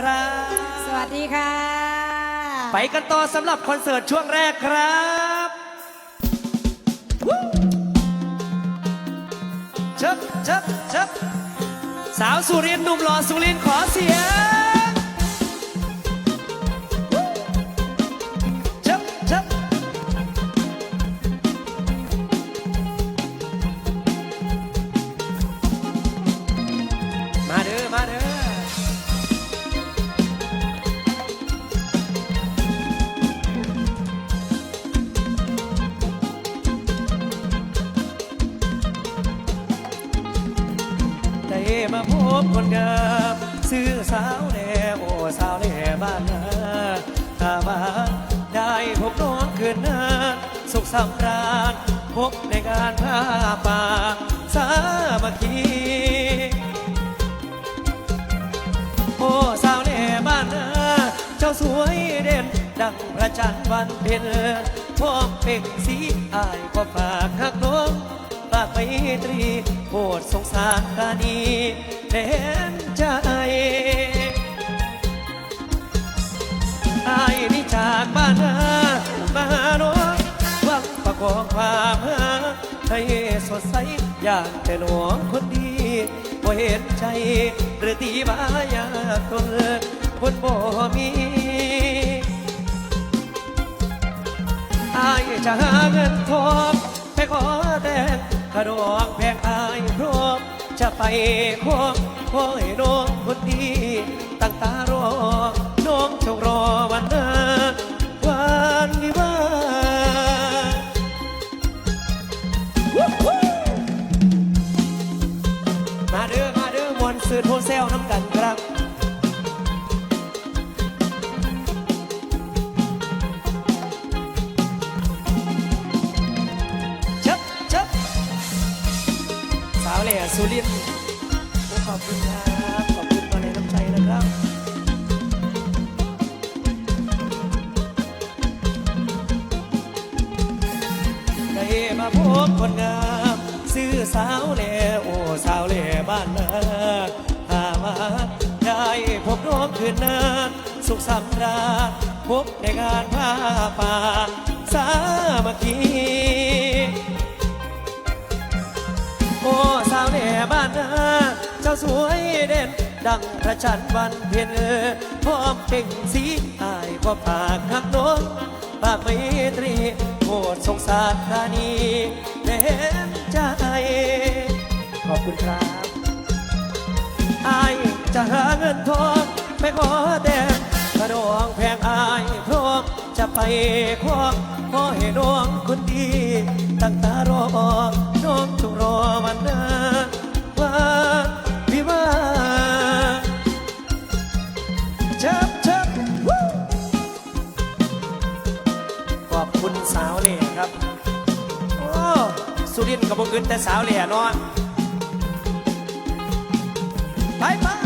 ครับ สวัสดีค่ะ ไปกันต่อสำหรับคอนเสิร์ตช่วงแรกครับวู้เชิบเชิบเชิบสาวสุรินทร์หนุ่มหล่อสุรินทร์ขอเสียงวู้เชิบเชิบมาเด้อมาเด้อ มาพบคนงามซื้อสาวแน่โอ้สาวแน่บ้านนาถ้าบ้านได้พบน้องคืนนาสุขสำราญพบในงานผ้าป่าสามัคคีโอ้สาวแน่บ้านนาเจ้าสวยเด่นดังพระจันทร์วันเพ็ญพร้อมเพ่งสีอายก็ฝากหักน้องฝากไปตรี โปรดสงสารกานีแดนใจอายนี่จากบ้านนามาหาน้องวังประกอบความหาให้สดใสอย่างแต่น้องคนดีบ่เห็นใจหรือตีบายากตนคนบ่มีอายจะหาเงินทอง ดองแพงอายพร้อมจะไปควงขอให้น้องคนดีตั้งตารอ น้องจงรอวันนั้นวันวิวาวู้ฮู้มาเด้อมาเด้อมวนซื้อโทรเซลน้ำกันครับ สุรินทร์ขอบคุณครับขอบคุณมาในน้ำใจนะครับได้มาพบคนงามซื้อสาวเล่โอ้สาวเล่บ้านนาหามาได้พบน้องคืนนานสุขสำราญพบในงานผ้าป่าสามัคคี สวยเด่น ดังพระจันทร์วันเพ็ญพร้อมเป่งสีอายก็ปากหักน้องปากไม่ตรีโปรดสงสารธานีแดนใจ ขอบคุณครับอายจะหาเงินทองไปขอแต่งกระดองแพงอายพร้อมจะไปควงขอให้น้องคนดี ตั้งตารอน้องจงรอวันนั้น สาวเหล่ครับ โอ้สุรินทร์กับบกึนแต่สาวเหล่เนาะไปไป